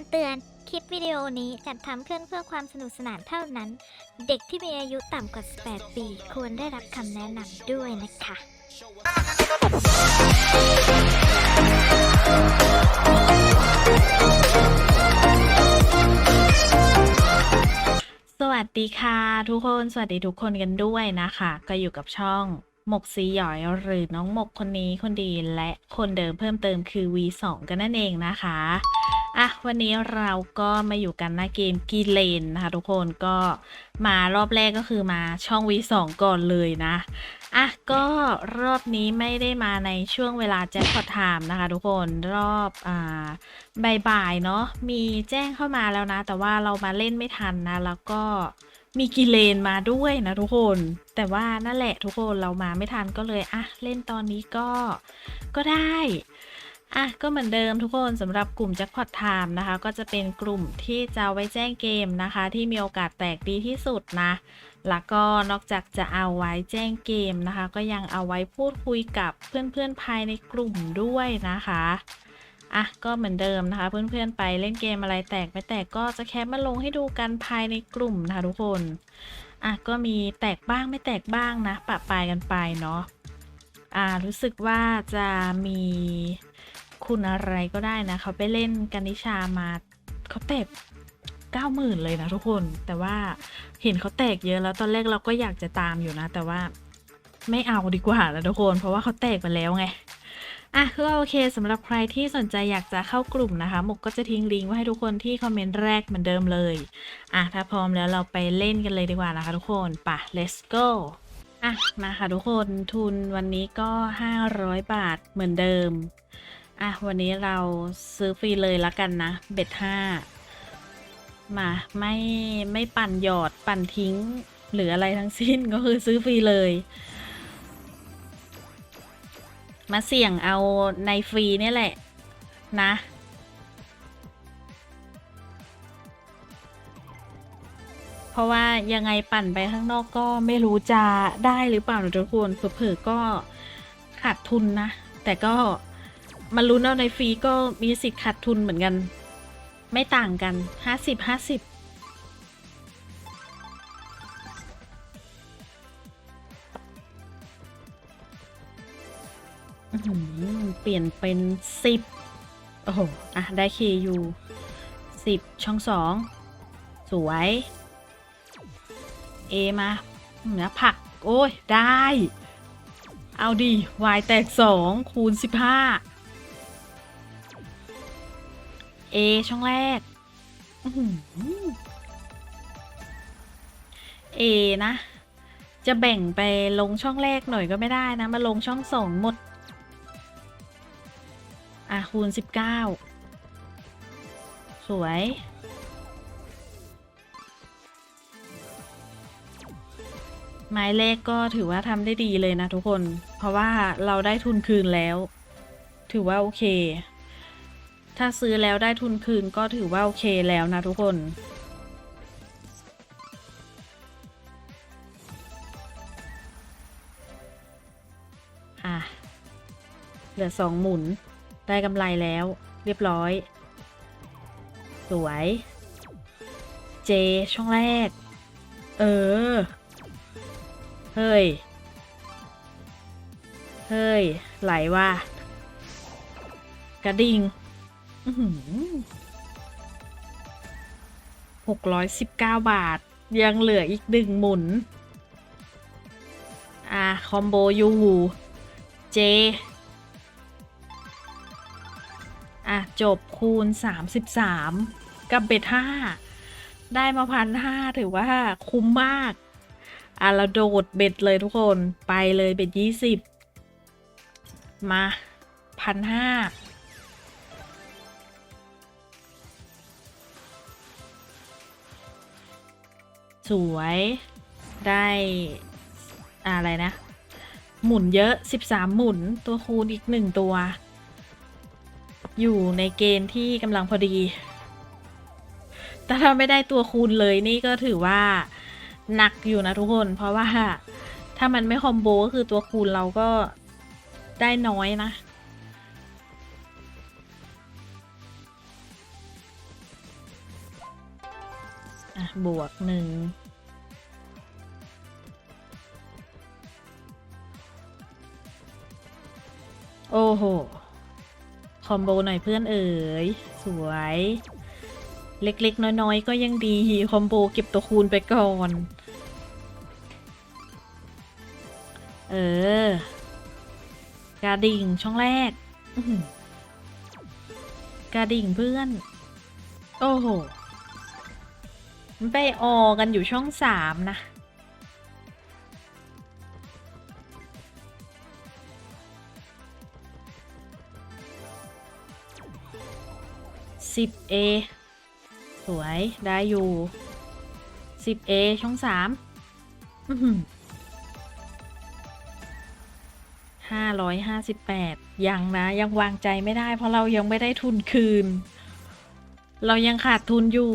ำเตือน คลิปวิดีโอนี้จัดทำขึ้นเพื่อความสนุกสนานเท่านั้น เด็กที่มีอายุต่ำกว่า 18 ปี ควรได้รับคำแนะนำด้วยนะคะ สวัสดีค่ะ ทุกคน สวัสดีทุกคนกันด้วยนะคะ ก็อยู่กับช่องหมกซีหยอยหรือน้องหมกคนนี้คนดีและคนเดิมเพิ่มเติมคือ V2 กันนั่นเองนะคะ อะวันนี้เราก็มาอยู่กันหน้าเกมกีเลนนะคะทุกคนก็มารอบแรกก็คือมาช่อง V2 ก่อนเลยนะอะก็รอบนี้ไม่ได้มาในช่วงเวลาแจ็คพอตไทม์นะคะทุกคนรอบอ่าบ่ายๆเนาะมีแจ้งเข้ามาแล้วนะ แต่ว่าเรามาเล่นไม่ทันนะ แล้วก็มีกิเลนมาด้วยนะทุกคน แต่ว่านั่นแหละทุกคนเรามาไม่ทันก็เลยอะเล่นตอนนี้ก็ก็ได้ อะก็เหมือนเดิมทุกคนสำหรับกลุ่ม Jackpot Time นะคะ ก็จะเป็นกลุ่มที่จะไว้แจ้งเกมนะคะ ที่มีโอกาสแตกดีที่สุดนะ แล้วก็นอกจากจะเอาไว้แจ้งเกมนะคะ ก็ยังเอาไว้พูดคุยกับเพื่อนๆภายในกลุ่มด้วยนะคะอะก็เหมือนเดิมนะคะ เพื่อนๆไปเล่นเกมอะไรแตกไม่แตกก็จะแคปมาลงให้ดูกันภายในกลุ่มนะคะทุกคนอะก็มีแตกบ้างไม่แตกบ้างนะปะปายกันไปเนาะอ่ารู้สึกว่าจะมี คุณอะไรก็ได้นะเขาไปเล่นกันนิชามาเขาแตกเก้าหมื่นเลยนะทุกคน แต่ว่าเห็นเขาแตกเยอะแล้วตอนแรกเราก็อยากจะตามอยู่นะ แต่ว่าไม่เอาดีกว่านะทุกคน เพราะว่าเขาแตกไปแล้วไงอะก็โอเคสำหรับใครที่สนใจอยากจะเข้ากลุ่มนะคะหมกก็จะทิ้งลิงก์ไว้ให้ทุกคนที่คอมเมนต์แรกเหมือนเดิมเลยอะถ้าพร้อมแล้วเราไปเล่นกันเลยดีกว่านะคะทุกคนป่ะ let's go อะมาค่ะทุกคนทุนวันนี้ก็ 500 บาทเหมือนเดิม อะ วันนี้เราซื้อฟรีเลยละกันนะ เบ็ดห้ามา ไม่ไม่ปั่นหยอดปั่นทิ้ง หรืออะไรทั้งสิ้นก็คือซื้อฟรีเลย มาเสี่ยงเอาในฟรีนี่แหละ นะเพราะว่ายังไงปั่นไปข้างนอกก็ไม่รู้จะได้หรือเปล่านะทุกคนเผลอก็ขาดทุนนะ แต่ก็ มาลุ้นเอาในฟรีก็มีสิทธิ์ขาดทุนเหมือนกัน ไม่ต่างกันห้าสิบห้าสิบเปลี่ยนเป็นสิบโอ้โห อะ ได้เคยูสิบช่องสอง สวย เอมาเนื้อผัก โอ้ย ได้ เอาดีวายแตกสองคูณสิบห้า เอช่องแรกอื้อหือเอนะ จะแบ่งไปลงช่องแรกหน่อยก็ไม่ได้นะ มาลงช่องสองหมด อะ คูณสิบเก้าสวย ไม้เลขก็ถือว่าทำได้ดีเลยนะทุกคน เพราะว่าเราได้ทุนคืนแล้ว ถือว่าโอเค ถ้าซื้อแล้วได้ทุนคืนก็ถือว่าโอเคแล้วนะทุกคน อะ เหลือสองหมุน ได้กำไรแล้ว เรียบร้อย สวย เจ ช่องแรก เออ เฮ้ย เฮ้ย ไหลว่ะ กระดิ่ง หกร้อยสิบเก้าบาท ยังเหลืออีกหนึ่งหมุน อะคอมโบยูเจ อะ จบคูณ33กับเบ็ด5ได้มาพันห้าถือว่าคุ้มมาก อะ เราโดดเบ็ดเลยทุกคน ไปเลยเบ็ด20มาพันห้า สวย ได้อะไรนะ หมุนเยอะ 13 หมุนตัวคูณอีกหนึ่งตัว อยู่ในเกณฑ์ที่กำลังพอดี แต่ถ้าไม่ได้ตัวคูณเลยนี่ก็ถือว่าหนักอยู่นะทุกคน เพราะว่าถ้ามันไม่คอมโบก็คือตัวคูณเราก็ได้น้อยนะ บวกหนึ่งโอ้โห คอมโบหน่อยเพื่อนเอ๋ย สวย เล็กๆ น้อยๆ ก็ยังดี คอมโบเก็บตัวคูณไปก่อน เออกรดิ่งช่องแรกกรดิ่งเพื่อน โอ้โห มันไปออกันอยู่ช่องสามนะ สิบเอสวยได้อยู่สิบเอช่องสามห้าร้อยห้าสิบแปดยังนะ ยังวางใจไม่ได้ เพราะเรายังไม่ได้ทุนคืน เรายังขาดทุนอยู่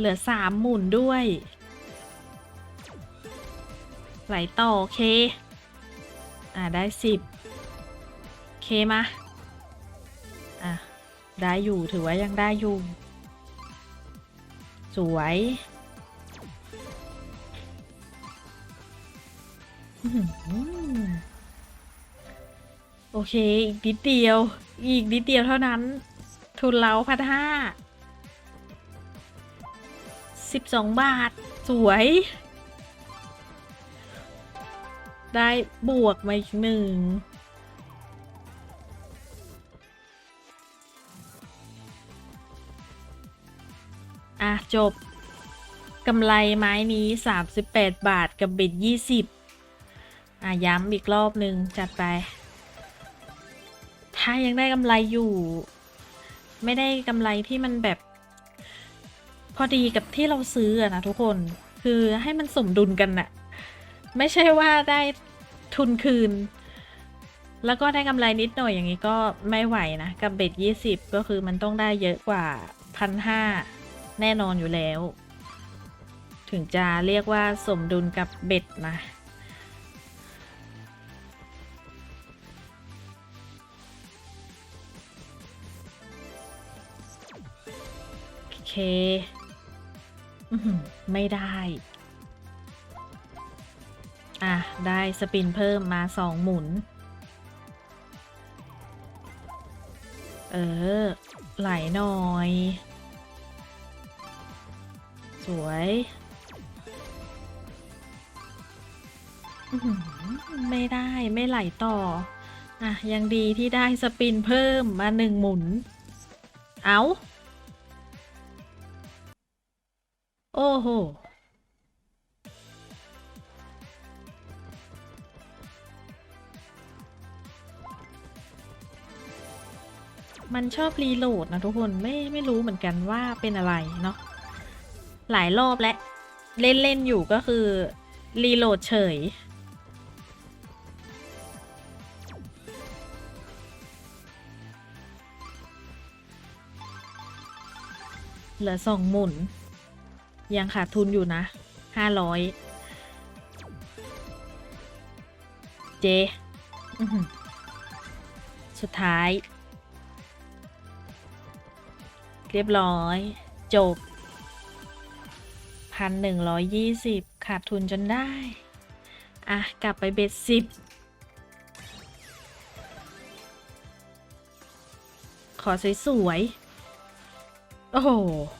เหลือสามหมุนด้วย ไหลต่อเค อ่าได้สิบเคมา อะ ได้อยู่ถือว่ายังได้อยู่ สวยโอเค อีกนิดเดียว อีกนิดเดียวเท่านั้น ทุนเราพันห้า สิบสองบาท สวย ได้บวกมาอีกหนึ่งอะ จบ กำไรไม้นี้ 38 บาทกับเบ็ด20 อะ ย้ำอีกรอบหนึ่งจัดไป ถ้ายังได้กำไรอยู่ ไม่ได้กำไรที่มันแบบ พอดีกับที่เราซื้อนะทุกคนคือให้มันสมดุลกันน่ะ ไม่ใช่ว่าได้ทุนคืน แล้วก็ได้กำไรนิดหน่อยอย่างนี้ก็ไม่ไหวนะ กับเบ็ด20ก็คือมันต้องได้เยอะกว่าพันห้าแน่นอนอยู่แล้ว ถึงจะเรียกว่าสมดุลกับเบ็ดนะโอเค ไม่ได้ อะ ได้สปินเพิ่มมาสองหมุน เออ ไหลหน่อย สวยไม่ได้ไม่ไหลต่อ อะ ยังดีที่ได้สปินเพิ่มมาหนึ่งหมุน เอ้า โอ้โห มันชอบรีโหลดนะทุกคนไม่ไม่รู้เหมือนกันว่าเป็นอะไรเนาะหลายรอบแล้วเล่นเล่นอยู่ก็คือ รีโหลดเฉย เหลือสองหมุน ยังขาดทุนอยู่นะห้าร้อยเจอื้อหือสุดท้าย เรียบร้อย จบพันหนึ่งร้อยยี่สิบขาดทุนจนได้ อะ กลับไปเบ็ดสิบขอสวยๆ โอ้โหโ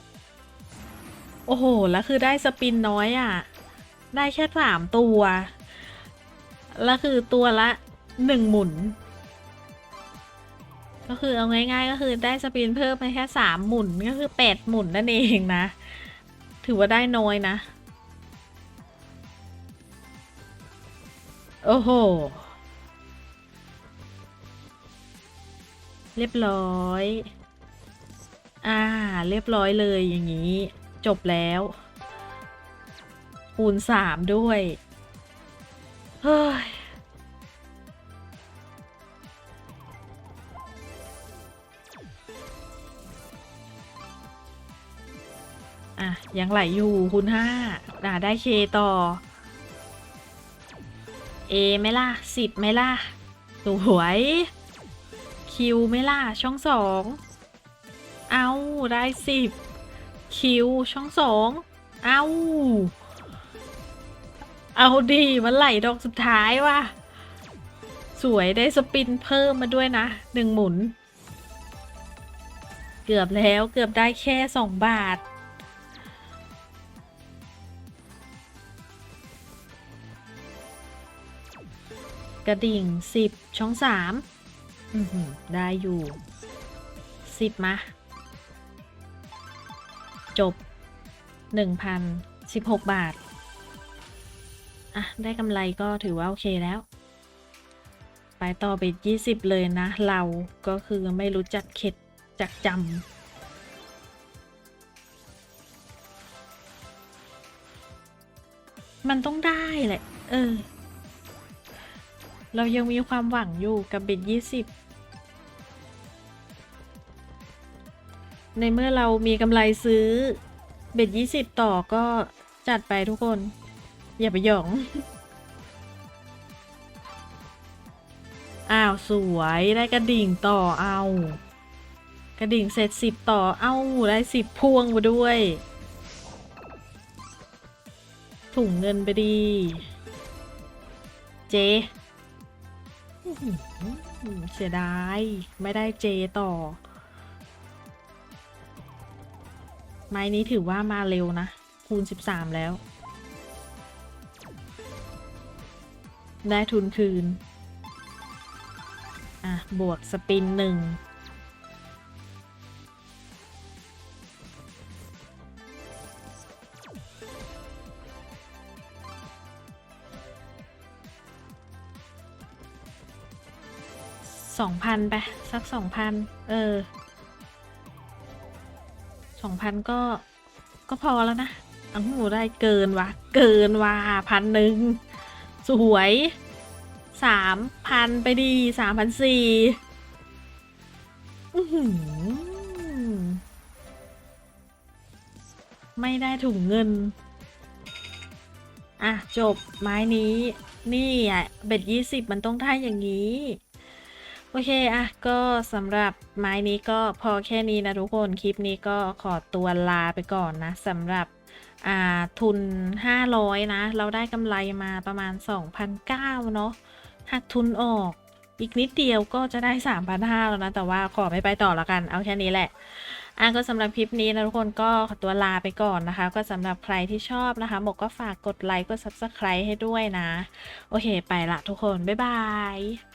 อ้โห แล้วคือได้สปินน้อยอะ ได้แค่สามตัว แล้วคือตัวละหนึ่งหมุน ก็คือเอาง่ายๆ ก็คือได้สปินเพิ่มไปแค่สามหมุนก็คือแปดหมุนนั่นเองนะ ถือว่าได้น้อยนะ โอ้โห เรียบร้อย อ่า เรียบร้อยเลยอย่างนี้ จบแล้ว คูณสามด้วย เฮ้ย อะ ยังไหลอยู่คูณห้าอ่าได้เคต่อ เอไหมล่ะสิบไหมล่ะ สวย คิวไหมล่ะ ช่องสอง เอาได้สิบ คิวช่องสองเอาเอาดีมันไหลดอกสุดท้ายว่ะ สวยได้สปินเพิ่มมาด้วยนะหนึ่งหมุน เกือบแล้วเกือบได้แค่สองบาท กระดิ่งสิบช่องสามได้อยู่สิบมา จบหนึ่งพันสิบหกบาท อะ ได้กำไรก็ถือว่าโอเคแล้ว ไปต่อไปยี่สิบเลยนะ เราก็คือไม่รู้จักเข็ดจักจำมันต้องได้แหละ เออ เรายังมีความหวังอยู่กับเบ็ดยี่สิบ ในเมื่อเรามีกำไรซื้อ เบ็ดยี่สิบต่อก็จัดไปทุกคน อย่าไปหยอง อ้าวสวยได้กระดิ่งต่อเอา กระดิ่งเสร็จสิบต่อเอาได้สิบพวงมาด้วย ถุงเงินไปดี เจเสียดาย ไม่ได้เจต่อ ไม้นี้ถือว่ามาเร็วนะ คูณ 13 แล้ว ได้ทุนคืน อะ บวกสปินหนึ่งสองพันไป สักสองพันเออ สองพันก็ก็พอแล้วนะอังหูได้เกินวะ เกินว่ะพันหนึ่งสวยสามพันไปดีสามพันสี่ไม่ได้ถุงเงิน อะ จบไม้นี้ นี่อะเบ็ดยี่สิบมันต้องได้อย่างนี้ โอเคอะก็สำหรับไม้นี้ก็พอแค่นี้นะทุกคน คลิปนี้ก็ขอตัวลาไปก่อนนะสำหรับทุน 500 นะ เราได้กำไรมาประมาณ2,900เนาะหักทุนออกอีกนิดเดียวก็จะได้ 3,500 แล้วนะ แต่ว่าขอไม่ไปต่อแล้วกัน เอาแค่นี้แหละอะก็สำหรับคลิปนี้นะทุกคนก็ขอตัวลาไปก่อนนะคะ ก็สำหรับใครที่ชอบนะคะหมกก็ฝากกดไลค์กด Subscribe ให้ด้วยนะ โอเคไปละทุกคน บ๊ายบาย